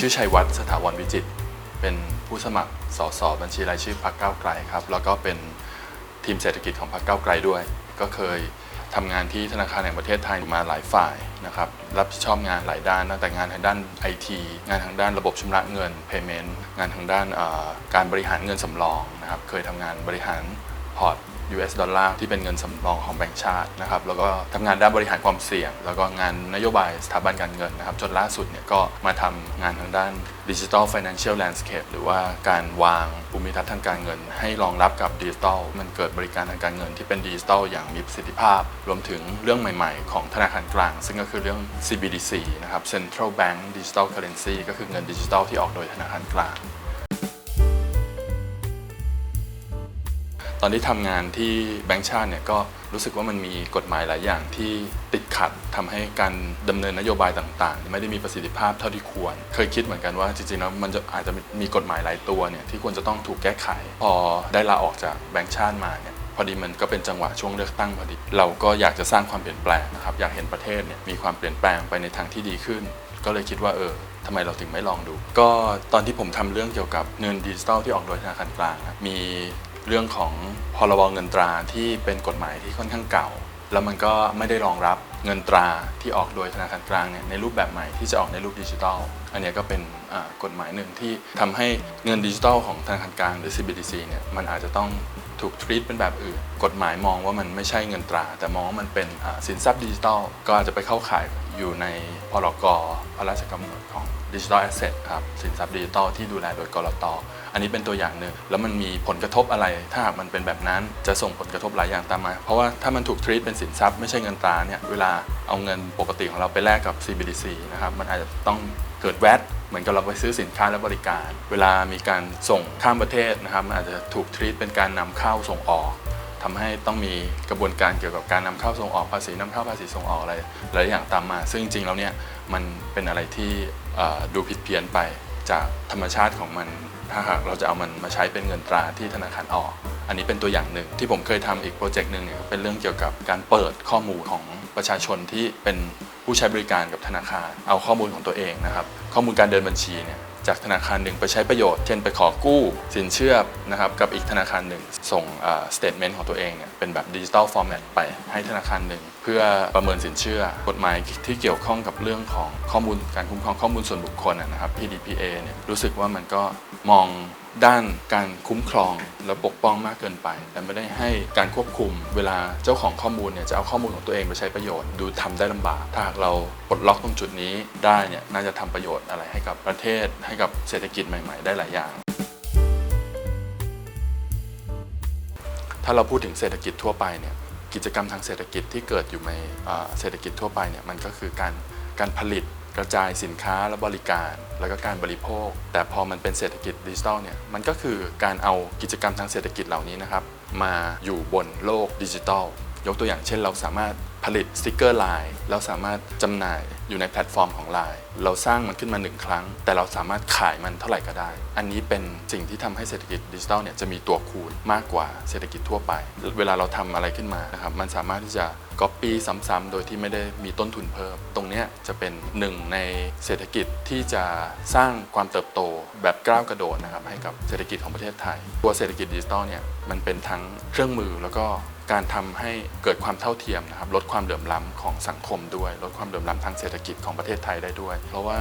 ชื่อชัยวัฒน์สถาวรวิจิตรเป็นผู้สมัครสสบัญชีรายชื่อพรรคก้าวไกลครับ แล้วก็เป็นทีมเศรษฐกิจของพรรคก้าวไกลด้วย ก็เคยทำงานที่ธนาคารแห่งประเทศไทยมาหลายฝ่ายนะครับ รับผิดชอบงานหลายด้านตั้งแต่งานทางด้านไอทีงานทางด้านระบบชำระเงิน payment งานทางด้านการบริหารเงินสำรองนะครับ เคยทำงานบริหารพอร์ต US ดอลลาร์ที่เป็นเงินสำรองของแบงก์ชาตินะครับแล้วก็ทำงานด้านบริหารความเสี่ยง แล้วก็งานนโยบายสถาบันการเงินนะครับจนล่าสุดเนี่ยก็มาทำงานทางด้านดิจิ t a ล Financial Landscape หรือว่าการวางภูมิทัศน์ทางการเงิน ให้รองรับกับดิจิทัลมันเกิดบริการทางการเงินที่เป็นดิจิทัลอย่างมีประสิทธิภาพ รวมถึงเรื่องใหม่ๆ ของธนาคารกลาง ซึ่งก็คือเรื่อง CBDC นะครับ Central Bank Digital Currency ก็คือเงินดิจิทัลที่ออกโดยธนาคารกลาง ตอนที่ทำงานที่แบงก์ชาติเนี่ยก็รู้สึกว่ามันมีกฎหมายหลายอย่างที่ติดขัดทำให้การดำเนินนโยบายต่างๆ ไม่ได้มีประสิทธิภาพเท่าที่ควร เคยคิดเหมือนกันว่าจริงๆแล้วมันจะอาจจะมีกฎหมายหลายตัวเนี่ยที่ควรจะต้องถูกแก้ไข พอได้ลาออกจากแบงก์ชาติมาเนี่ยพอดีมันก็เป็นจังหวะช่วงเลือกตั้งพอดี เราก็อยากจะสร้างความเปลี่ยนแปลงนะครับอยากเห็นประเทศเนี่ยมีความเปลี่ยนแปลงไปในทางที่ดีขึ้น ก็เลยคิดว่าเออทำไมเราถึงไม่ลองดู ก็ตอนที่ผมทำเรื่องเกี่ยวกับเงินดิจิทัลที่ออกโดยธนาคารกลาง มี เรื่องของพรบเงินตราที่เป็นกฎหมายที่ค่อนข้างเก่า แล้วมันก็ไม่ได้รองรับเงินตราที่ออกโดยธนาคารกลางเนี่ยในรูปแบบใหม่ที่จะออกในรูปดิจิทัล อันนี้ก็เป็นกฎหมายหนึ่งที่ทำให้เงินดิจิทัลของธนาคารกลางหรือ CBDC เนี่ยมันอาจจะต้องถูกทรีตเป็นแบบอื่น กฎหมายมองว่ามันไม่ใช่เงินตรา แต่มองว่ามันเป็นสินทรัพย์ดิจิทัล ก็อาจจะไปเข้าข่ายอยู่ในพรกพระราชกำหนดของ ดิจิทัลแอสเซทครับสินทรัพย์ดิจิทัลที่ดูแลโดยกรตอันนี้เป็นตัวอย่างหนึ่งแล้วมันมีผลกระทบอะไร ถ้าหากมันเป็นแบบนั้นจะส่งผลกระทบหลายอย่างตามมา เพราะว่าถ้ามันถูกทรีตเป็นสินทรัพย์ไม่ใช่เงินตราเนี่ยเวลาเอาเงินปกติของเราไปแลกกับ CBDC นะครับมันอาจจะต้องเกิดแวดเหมือนกับเราไปซื้อสินค้าและบริการ เวลามีการส่งข้ามประเทศนะครับมันอาจจะถูกทรีตเป็นการนำเข้าส่งออก ทำให้ต้องมีกระบวนการเกี่ยวกับการนำเข้าส่งออกภาษีนำเข้าภาษีส่งออกอะไรหลายอย่างตามมา ซึ่งจริงๆแล้วเนี่ยมันเป็นอะไรที่ดูผิดเพี้ยนไปจากธรรมชาติของมัน ถ้าหากเราจะเอามันมาใช้เป็นเงินตราที่ธนาคารออก อันนี้เป็นตัวอย่างหนึ่งที่ผมเคยทำอีกโปรเจกต์หนึ่งเนี่ยเป็นเรื่องเกี่ยวกับการเปิดข้อมูลของประชาชนที่เป็นผู้ใช้บริการกับธนาคาร เอาข้อมูลของตัวเองนะครับ ข้อมูลการเดินบัญชีเนี่ย จากธนาคารหนึ่งไปใช้ประโยชน์ เช่นไปขอกู้สินเชื่อนะครับกับอีกธนาคารหนึ่ง ส่งสเตทเมนต์ของตัวเองเนี่ยเป็นแบบดิจิทัลฟอร์แมตไปให้ธนาคารหนึ่ง เพื่อประเมินสินเชื่อกฎหมายที่เกี่ยวข้องกับเรื่องของข้อมูลการคุ้มครองข้อมูลส่วนบุคคลนะนะครับ PDPA เนี่ยรู้สึกว่ามันก็มอง ด้านการคุ้มครองและปกป้องมากเกินไป แต่ไม่ได้ให้การควบคุม เวลาเจ้าของข้อมูลเนี่ยจะเอาข้อมูลของตัวเองไปใช้ประโยชน์ดูทำได้ลำบากถ้าหากเราปลดล็อกตรงจุดนี้ได้เนี่ยน่าจะทำประโยชน์อะไรให้กับประเทศ ให้กับเศรษฐกิจใหม่ ๆ ได้หลายอย่าง ถ้าเราพูดถึงเศรษฐกิจทั่วไปเนี่ยกิจกรรมทางเศรษฐกิจที่เกิดอยู่ในเศรษฐกิจทั่วไปเนี่ยมันก็คือการการผลิต กระจายสินค้าและบริการ แล้วก็การบริโภค แต่พอมันเป็นเศรษฐกิจดิจิทัลเนี่ยมันก็คือการเอากิจกรรมทางเศรษฐกิจเหล่านี้นะครับมาอยู่บนโลกดิจิทัล ยกตัวอย่างเช่น เราสามารถ ผลิตสติกเกอร์ไลน์แล้วสามารถจำหน่ายอยู่ในแพลตฟอร์มของ Line เราสร้างมันขึ้นมาหนึ่งครั้ง แต่เราสามารถขายมันเท่าไหร่ก็ได้ อันนี้เป็นสิ่งที่ทำให้เศรษฐกิจดิจิทัลเนี่ยจะมีตัวคูณมากกว่าเศรษฐกิจทั่วไป เวลาเราทำอะไรขึ้นมานะครับมันสามารถที่จะก๊อปปี้ซ้ำๆโดยที่ไม่ได้มีต้นทุนเพิ่ม ตรงนี้จะเป็นหนึ่งในเศรษฐกิจที่จะสร้างความเติบโตแบบก้าวกระโดดนะครับให้กับเศรษฐกิจของประเทศไทย ตัวเศรษฐกิจดิจิทัลเนี่ยมันเป็นทั้งเครื่องมือแล้วก็ การทำให้เกิดความเท่าเทียมนะครับลดความเหลื่อมล้ำของสังคมด้วย ลดความเหลื่อมล้ำทางเศรษฐกิจของประเทศไทยได้ด้วย เพราะว่า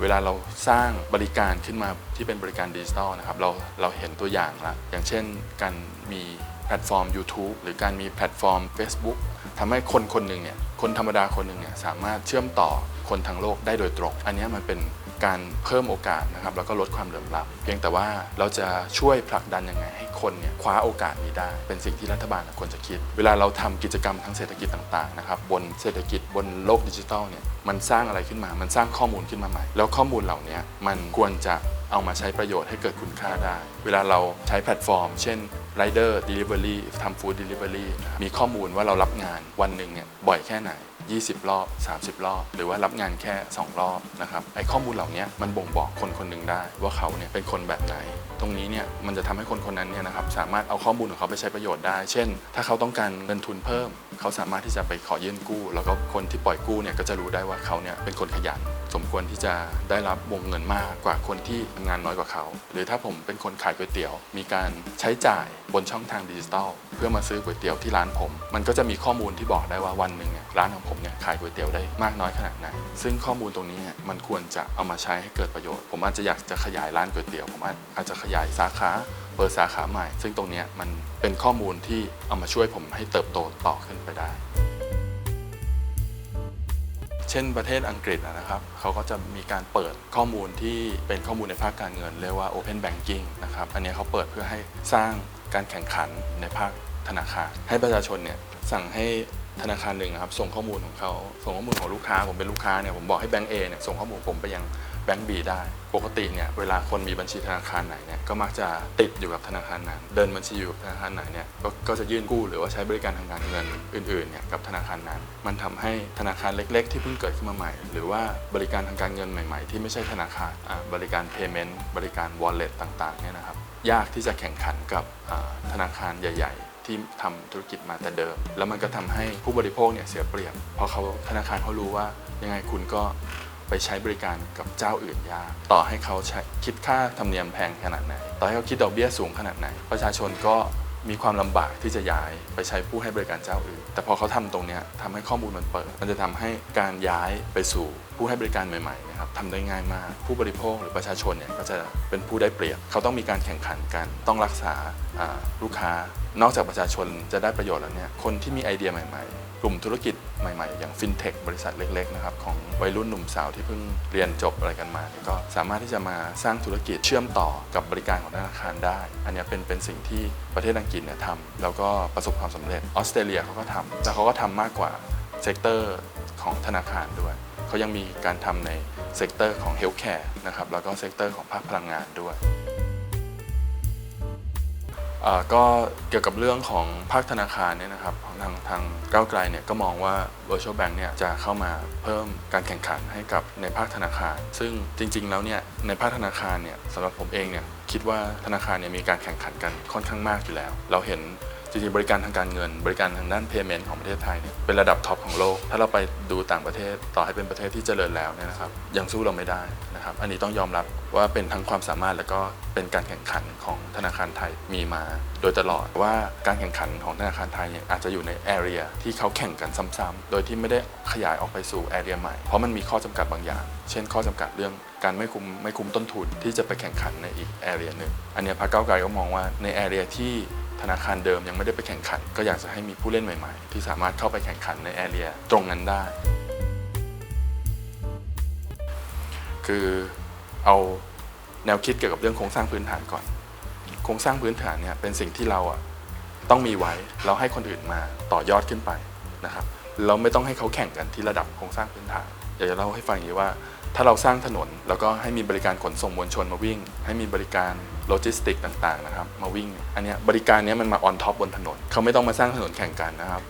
เวลาเราสร้างบริการขึ้นมาที่เป็นบริการดิจิทัลนะครับเราเราเห็นตัวอย่างละอย่างเช่น การมีแพลตฟอร์ม YouTube หรือการมีแพลตฟอร์ม Facebook ทำให้คนคนหนึ่งเนี่ยคนธรรมดาคนหนึ่งเนี่ยสามารถเชื่อมต่อคนทั้งโลกได้โดยตรง อันนี้มันเป็น การเพิ่มโอกาสนะครับแล้วก็ลดความเหลื่อมล้ำเพียงแต่ว่าเราจะช่วยผลักดันยังไงให้คนเนี่ยคว้าโอกาสนี้ได้ เป็นสิ่งที่รัฐบาลควรจะคิด เวลาเราทำกิจกรรมทางเศรษฐกิจต่างๆนะครับบนเศรษฐกิจบนโลกดิจิทัลเนี่ยมันสร้างอะไรขึ้นมา มันสร้างข้อมูลขึ้นมาใหม่ แล้วข้อมูลเหล่านี้มันควรจะเอามาใช้ประโยชน์ให้เกิดคุณค่าได้ เวลาเราใช้แพลตฟอร์ม เช่น Rider Delivery ทำ Food Delivery นะครับมีข้อมูลว่าเรารับงานวันหนึ่งเนี่ยบ่อยแค่ไหน 20 รอบ 30 รอบ หรือว่ารับงานแค่ 2 รอบนะครับไอ้ข้อมูลเหล่านี้มันบ่งบอกคนคนหนึ่งได้ว่าเขาเนี่ยเป็นคนแบบไหน ตรงนี้เนี่ยมันจะทำให้คนคนนั้นเนี่ยนะครับสามารถเอาข้อมูลของเขาไปใช้ประโยชน์ได้ เช่น ถ้าเขาต้องการเงินทุนเพิ่ม เขาสามารถที่จะไปขอยื่นกู้ แล้วก็คนที่ปล่อยกู้เนี่ยก็จะรู้ได้ว่าเขาเนี่ยเป็นคนขยัน สมควรที่จะได้รับวงเงินมากกว่าคนที่ทำงานน้อยกว่าเขา หรือถ้าผมเป็นคนขายก๋วยเตี๋ยว มีการใช้จ่ายบนช่องทางดิจิทัลเพื่อมาซื้อก๋วยเตี๋ยวที่ร้านผม มันก็จะมีข้อมูลที่บอกได้ว่าวันหนึ่งเนี่ยร้านของผมเนี่ยขายก๋วยเตี๋ยวได้มากน้อยขนาดไหนซึ่งข้อมูลตรงนี้เนี่ยมันควรจะเอามาใช้ให้เกิดประโยชน์ ผมอาจจะอยากจะขยายร้านก๋วยเตี๋ยวผมอาจจะขยายสาขาเปิดสาขาใหม่ ซึ่งตรงนี้มันเป็นข้อมูลที่เอามาช่วยผมให้เติบโตต่อขึ้นไปได้ เช่นประเทศอังกฤษนะครับเขาก็จะมีการเปิดข้อมูลที่เป็นข้อมูลในภาคการเงินเรียกว่า Open Banking นะครับอันนี้เขาเปิดเพื่อให้สร้างการแข่งขันในภาคธนาคาร ให้ประชาชนเนี่ยสั่งให้ธนาคารหนึ่งครับส่งข้อมูลของเขาส่งข้อมูลของลูกค้าผมเป็นลูกค้าเนี่ยผมบอกให้แบงก์เเนี่ยส่งข้อมูลผมไปยัง แบงก์บีได้ ปกติเนี่ยเวลาคนมีบัญชีธนาคารไหนเนี่ยก็มักจะติดอยู่กับธนาคารนั้น เดินบัญชีอยู่กับธนาคารไหนเนี่ยก็ก็จะยื่นกู้หรือว่าใช้บริการทางการเงินอื่นๆเนี่ยกับธนาคารนั้น มันทำให้ธนาคารเล็ก ๆ ที่เพิ่งเกิดขึ้นมาใหม่ หรือว่าบริการทางการเงินใหม่ ๆ ที่ไม่ใช่ธนาคารบริการ payment บริการ wallet ต่างๆเนี่ยนะครับยากที่จะแข่งขันกับธนาคารใหญ่ ๆที่ทำธุรกิจมาแต่เดิม แล้วมันก็ทำให้ผู้บริโภคเนี่ยเสียเปรียบ เพราะเขาธนาคารเขารู้ว่ายังไงคุณก็ ไปใช้บริการกับเจ้าอื่นยาก ต่อให้เขาคิดค่าธรรมเนียมแพงขนาดไหน ต่อให้เขาคิดดอกเบี้ยสูงขนาดไหน ประชาชนก็มีความลำบากที่จะย้ายไปใช้ผู้ให้บริการเจ้าอื่น แต่พอเขาทำตรงนี้ยทำให้ข้อมูลมันเปิด มันจะทำให้การย้ายไปสู่ ผู้ให้บริการใหม่ๆนะครับทำได้ง่ายมาก ผู้บริโภคหรือประชาชนเนี่ยก็จะเป็นผู้ได้เปรียบ เขาต้องมีการแข่งขันกัน ต้องรักษาลูกค้า นอกจากประชาชนจะได้ประโยชน์แล้วเนี่ยคนที่มีไอเดียใหม่ๆ กลุ่มธุรกิจใหม่ๆ อย่างฟินเทคบริษัทเล็กๆนะครับของวัยรุ่นหนุ่มสาวที่เพิ่งเรียนจบอะไรกันมา ก็สามารถที่จะมาสร้างธุรกิจเชื่อมต่อกับบริการของธนาคารได้ อันนี้เป็นเป็นสิ่งที่ประเทศอังกฤษเนี่ยทำแล้วก็ประสบความสำเร็จออสเตรเลียเขาก็ทำแล้วเขาก็ทำมากกว่าเซกเตอร์ของธนาคารด้วย เขายังมีการทำในเซกเตอร์ของเฮลท์แคร์นะครับแล้วก็เซกเตอร์ของภาคพลังงานด้วยก็เกี่ยวกับเรื่องของภาคธนาคารเนี่ยนะครับทางทางก้าวไกลเนี่ยก็มองว่า virtual bank เนี่ยจะเข้ามาเพิ่มการแข่งขันให้กับในภาคธนาคาร ซึ่งจริง ๆ แล้วเนี่ยในภาคธนาคารเนี่ยสำหรับผมเองเนี่ยคิดว่าธนาคารเนี่ยมีการแข่งขันกันค่อนข้างมากอยู่แล้ว เราเห็น จริงๆบริการทางการเงิน บริการทางด้าน payment ของประเทศไทยเนี่ยเป็นระดับท็อปของโลก ถ้าเราไปดูต่างประเทศต่อให้เป็นประเทศที่เจริญแล้วเนี่ยนะครับยังสู้เราไม่ได้นะครับอันนี้ต้องยอมรับว่าเป็นทั้งความสามารถแล้วก็เป็นการแข่งขันของธนาคารไทยมีมาโดยตลอดว่าการแข่งขันของธนาคารไทยเนี่ยอาจจะอยู่ในแอเรียที่เขาแข่งกันซ้ำๆโดยที่ไม่ได้ขยายออกไปสู่แอเรียใหม่เพราะมันมีข้อจำกัดบางอย่าง เช่น ข้อจำกัดเรื่องการไม่คุ้มไม่คุ้มต้นทุนที่จะไปแข่งขันในอีกแอเรียหนึ่งอันนี้พรรคก้าวไกลก็มองว่าในแอเรียที่ ธนาคารเดิมยังไม่ได้ไปแข่งขัน ก็อยากจะให้มีผู้เล่นใหม่ๆ ที่สามารถเข้าไปแข่งขันในแอเรียตรงนั้นได้ คือเอาแนวคิดเกี่ยวกับเรื่องโครงสร้างพื้นฐานก่อน โครงสร้างพื้นฐานเนี่ยเป็นสิ่งที่เราอะต้องมีไว้เราให้คนอื่นมาต่อยอดขึ้นไปนะครับเราไม่ต้องให้เขาแข่งกันที่ระดับโครงสร้างพื้นฐานอยากจะเล่าให้ฟังอย่างนี้ว่า ถ้าเราสร้างถนนแล้วก็ให้มีบริการขนส่งมวลชนมาวิ่ง ให้มีบริการโลจิสติกต่างๆนะครับมาวิ่ง อันนี้บริการนี้มันมาออนท็อปบนถนน เขาไม่ต้องมาสร้างถนนแข่งกันนะครับ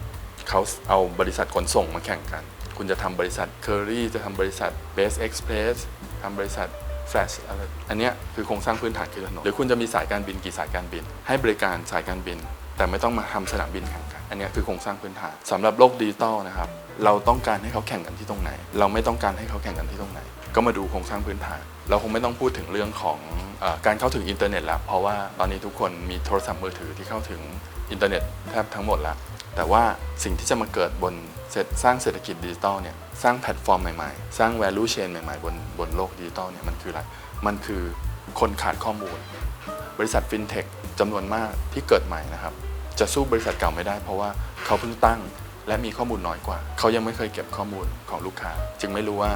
เขาเอาบริษัทขนส่งมาแข่งกัน คุณจะทำบริษัทเคอรี่จะทำบริษัทเบสเอ็กซ์เพรสทำบริษัทแฟลชอะไรอันนี้คือโครงสร้างพื้นฐานคือถนนหรือคุณจะมีสายการบินกี่สายการบิน ให้บริการสายการบิน แต่ไม่ต้องมาทำสนามบินแข่งกัน อันนี้คือโครงสร้างพื้นฐานสำหรับโลกดิจิตอลนะครับ เราต้องการให้เขาแข่งกันที่ตรงไหน เราไม่ต้องการให้เขาแข่งกันที่ตรงไหน ก็มาดูโครงสร้างพื้นฐาน เราคงไม่ต้องพูดถึงเรื่องของอการเข้าถึงอินเทอร์เน็ตแล้วเพราะว่าตอนนี้ทุกคนมีโทรศัพท์มือถือที่เข้าถึงอินเทอร์เน็ตแทบทั้งหมดแล้วแต่ว่าสิ่งที่จะมาเกิดบนเศรษฐสร้างเศรษฐกิจดิจิตอลเนี่ยสร้างแพลตฟอร์มใหม่ๆ สร้าง value chain ใหม่ๆ บนบนโลกดิจิตอลเนี่ยมันคืออะไร มันคือคนขาดข้อมูล บริษัทฟินเทคจำนวนมากที่เกิดใหม่นะครับ จะสู้บริษัทเก่าไม่ได้เพราะว่าเขาเพิ่งตั้ง และมีข้อมูลน้อยกว่า เขายังไม่เคยเก็บข้อมูลของลูกค้า จึงไม่รู้ว่า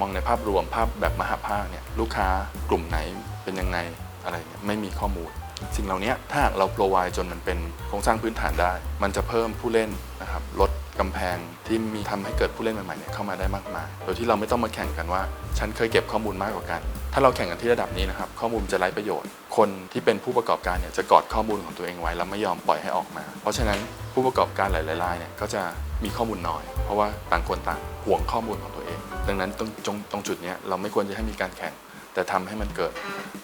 มองในภาพรวมภาพแบบมหาภาคเนี่ยลูกค้ากลุ่มไหนเป็นยังไงอะไรเนี่ยไม่มีข้อมูล สิ่งเหล่านี้ถ้าเราโปรไวจนมันเป็นโครงสร้างพื้นฐานได้ มันจะเพิ่มผู้เล่นนะครับลดกำแพงที่มีทำให้เกิดผู้เล่นใหม่ๆเเข้ามาได้มากมาย โดยที่เราไม่ต้องมาแข่งกันว่า ฉันเคยเก็บข้อมูลมากกว่ากัน ถ้าเราแข่งกันที่ระดับนี้นะครับ ข้อมูลจะไร้ประโยชน์ คนที่เป็นผู้ประกอบการเนี่ยจะกอดข้อมูลของตัวเองไว้แล้วไม่ยอมปล่อยให้ออกมา เพราะฉะนั้นผู้ประกอบการหลายๆรายเนี่ยก็จะมีข้อมูลน้อย เพราะว่าต่างคนต่างห่วงข้อมูลของตัวเอง ดังนั้นตรงตรงตรงจุดเนี้ยเราไม่ควรจะให้มีการแข่ง แต่ทำให้มันเกิด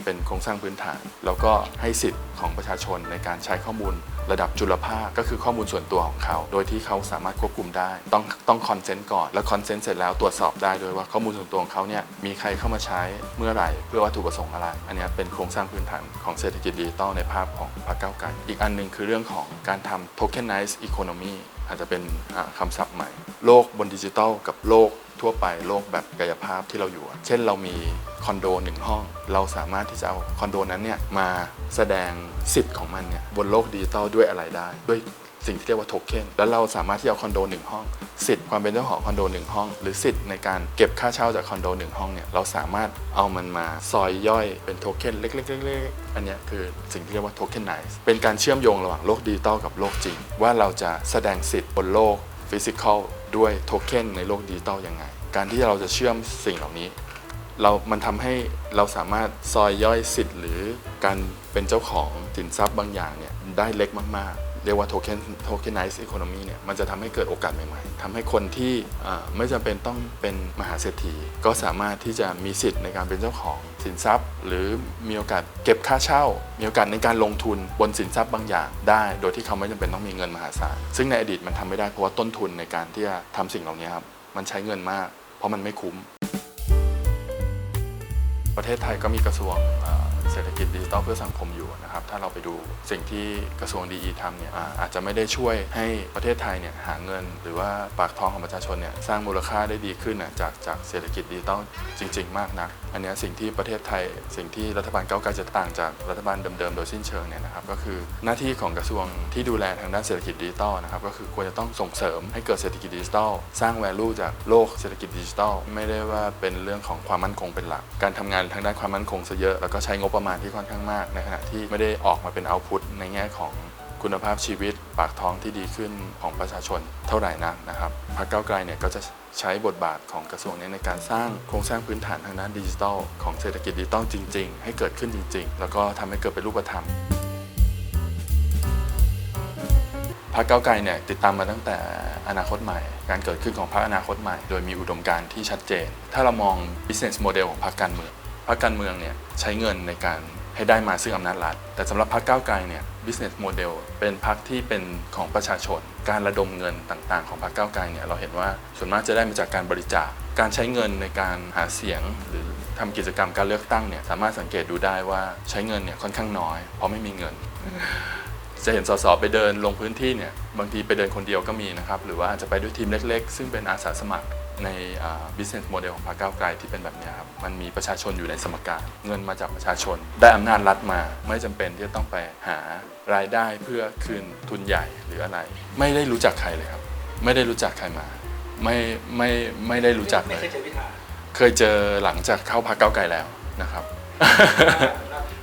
เป็นโครงสร้างพื้นฐาน แล้วก็ให้สิทธิ์ของประชาชนในการใช้ข้อมูลระดับจุลภาคก็คือข้อมูลส่วนตัวของเขา โดยที่เขาสามารถควบคุมได้ ต้องต้องคอนเซนต์ก่อน แล้วคอนเซนต์เสร็จแล้วตรวจสอบได้ด้วยว่าข้อมูลส่วนตัวของเขาเนี่ยมีใครเข้ามาใช้เมื่อไหร่ เพื่อวัตถุประสงค์อะไร อันนี้เป็นโครงสร้างพื้นฐานของเศรษฐกิจดิจิตอลในภาพของพรรคก้าวไกลอีกอันหนึ่งคือเรื่องของการทำ tokenized economy อาจจะเป็นอ่าคำศัพท์ใหม่ โลกบนดิจิทัลกับโลกทั่วไปโลกแบบกายภาพที่เราอยู่ เช่นเรามีคอนโดหนึ่งห้อง เราสามารถที่จะเอาคอนโดนั้นเนี่ยมาแสดงสิทธิ์ของมันเนี่ยบนโลกดิจิทัลด้วยอะไรได้ ด้วย สิ่งที่เรียกว่าโทเค็นแล้วเราสามารถที่เอาคอนโดหนึ่งห้อง สิทธิ์ความเป็นเจ้าของคอนโดหนึ่งห้อง หรือสิทธิ์ในการเก็บค่าเช่าจากคอนโดหนึ่งห้องเนี่ยเราสามารถเอามันมาซอยย่อยเป็นโทเค็นเล็กๆๆอันนี้คือสิ่งที่เรียกว่าโทเค็นไนซ์เป็นการเชื่อมโยงระหว่างโลกดิจิทัลกับโลกจริง ว่าเราจะแสดงสิทธิ์บนโลกฟิสิกอลด้วยโทเค็นในโลกดิจิทัลยังไง การที่เราจะเชื่อมสิ่งเหล่านี้เรา มันทำให้เราสามารถซอยย่อยสิทธิ์ หรือการเป็นเจ้าของสินทรัพย์บางอย่างเนี่ยได้เล็กมาก ๆ เรียกว่าโทเค็นโทเค็นไนซ์อีโคโนมีเนี่ยมันจะทำให้เกิดโอกาสใหม่ๆทำให้คนที่ไม่จำเป็นต้องเป็นมหาเศรษฐี ก็สามารถที่จะมีสิทธิ์ในการเป็นเจ้าของสินทรัพย์ หรือมีโอกาสเก็บค่าเช่า มีโอกาสในการลงทุนบนสินทรัพย์บางอย่างได้ โดยที่เขาไม่จำเป็นต้องมีเงินมหาศาล ซึ่งในอดีตมันทำไม่ได้เพราะว่าต้นทุนในการที่จะทำสิ่งเหล่านี้ครับมันใช้เงินมาก เพราะมันไม่คุ้ม ประเทศไทยก็มีกระทรวง เศรษฐกิจดิจิทัลเพื่อสังคมอยู่นะครับถ้าเราไปดูสิ่งที่กระทรวงดีทำเนี่ยอาจจะไม่ได้ช่วยให้ประเทศไทยเนี่ยหาเงิน หรือว่าปากท้องของประชาชนเนี่ยสร้างมูลค่าได้ดีขึ้นจากจากเศรษฐกิจดิจิทัลจริง ๆ มากนะอันเนี้ยสิ่งที่ประเทศไทย สิ่งที่รัฐบาลก้าวไกลจะต่างจากรัฐบาลเดิมๆโดยสิ้นเชิงเนี่ยนะครับก็คือหน้าที่ของกระทรวงที่ดูแลทางด้านเศรษฐกิจดิจิทัลนะครับก็คือควรจะต้องส่งเสริมให้เกิดเศรษฐกิจดิจิทัลสร้าง value จากโลกเศรษฐกิจดิจิทัลไม่ได้ว่าเป็นเรื่องของความมั่นคงเป็นหลัก การทำงานทางด้านความมั่นคงซะเยอะแล้วก็ใช้งบประมาณที่ค่อนข้างมากในขณะที่ไม่ได้ออกมาเป็นเอาพุตในแง่ของคุณภาพชีวิตปากท้องที่ดีขึ้นของประชาชนเท่าไหร่นักนะครับพรรคก้าวไกลเนี่ยก็จะใช้บทบาทของกระทรวงนี้ในการสร้างโครงสร้างพื้นฐานทางด้านดิจิทัลของเศรษฐกิจดิจิทัลจริง ๆ ให้เกิดขึ้นจริง ๆ แล้วก็ทำให้เกิดเป็นรูปธรรมพรรคก้าวไกลเนี่ยติดตามมาตั้งแต่อนาคตใหม่ การเกิดขึ้นของพรรคอนาคตใหม่ โดยมีอุดมการณ์ที่ชัดเจน ถ้าเรามอง business model ของพรรคการเมือง พรรคการเมืองเนี่ยใช้เงินในการให้ได้มาซึ่งอำนาจรัฐ แต่สำหรับพรรคก้าวไกลเนี่ย business model เป็นพรรคที่เป็นของประชาชน การระดมเงินต่างๆ ของพรรคก้าวไกลเนี่ยเราเห็นว่าส่วนมากจะได้มาจากการบริจาค การใช้เงินในการหาเสียงหรือทำกิจกรรมการเลือกตั้งเนี่ยสามารถสังเกตดูได้ว่าใช้เงินเนี่ยค่อนข้างน้อย เพราะไม่มีเงิน จะเห็นสสไปเดินลงพื้นที่เนี่ยบางทีไปเดินคนเดียวก็มีนะครับหรือว่าอาจจะไปด้วยทีมเล็ก ๆ ซึ่งเป็นอาสาสมัคร ในอ่า business model ของพรรคก้าวไกลที่เป็นแบบเนี้ยครับ มันมีประชาชนอยู่ในสมการ เงินมาจากประชาชน ได้อำนาจรัฐมา ไม่จำเป็นที่จะต้องไปหารายได้เพื่อคืนทุนใหญ่หรืออะไร ไม่ได้รู้จักใครเลยครับ ไม่ได้รู้จักใครมา ไม่ไม่ไม่ได้รู้จักไม่เลยเคยเจอพิธาเคยเจอหลังจากเข้าพรรคก้าวไกลแล้วนะครับ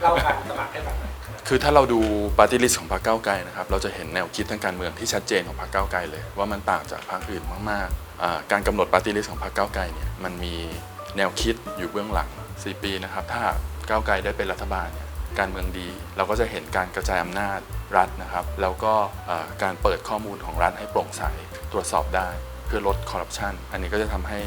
เราการสมัครให้ฟังหน่อย คือถ้าเราดูปาร์ตี้ลิสต์ของพรรคก้าวไกลนะครับเราจะเห็นแนวคิดทางการเมืองที่ชัดเจนของพรรคก้าวไกลเลย ว่ามันต่างจากพรรคอื่นมากๆการกำหนดปาร์ตี้ลิสต์ของพรรคก้าวไกลเนี่ยมันมีแนวคิดอยู่เบื้องหลัง 4 ปีนะครับถ้าก้าวไกลได้เป็นรัฐบาลเนี่ยการเมืองดี เราก็จะเห็นการกระจายอำนาจรัฐนะครับ แล้วก็การเปิดข้อมูลของรัฐให้โปร่งใสตรวจสอบได้เพื่อลดคอร์รัปชันอันนี้ก็จะทำให้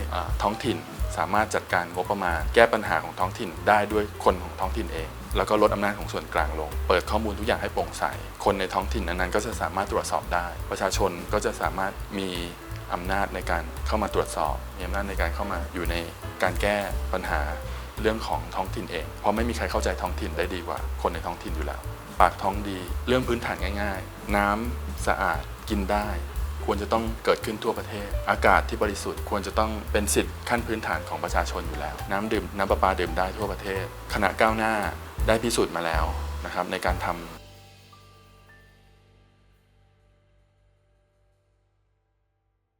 ท้องถิ่นสามารถจัดการงบประมาณ แก้ปัญหาของท้องถิ่นได้ด้วยคนของท้องถิ่นเอง แล้วก็ลดอำนาจของส่วนกลางลง เปิดข้อมูลทุกอย่างให้โปร่งใส คนในท้องถิ่นนั้นๆ ก็จะสามารถตรวจสอบได้ ประชาชนก็จะสามารถมีอำนาจในการเข้ามาตรวจสอบ มีอำนาจในการเข้ามาอยู่ในการแก้ปัญหาเรื่องของท้องถิ่นเอง เพราะไม่มีใครเข้าใจท้องถิ่นได้ดีกว่า คนในท้องถิ่นอยู่แล้ว ปากท้องดี เรื่องพื้นฐานง่าย ๆ น้ำสะอาด กินได้ ควรจะต้องเกิดขึ้นทั่วประเทศ อากาศที่บริสุทธิ์ควรจะต้องเป็นสิทธิ์ขั้นพื้นฐานของประชาชนอยู่แล้ว น้ำดื่มน้ำประปาดื่มได้ทั่วประเทศ คณะก้าวหน้า ได้พิสูจน์มาแล้วนะครับในการทำ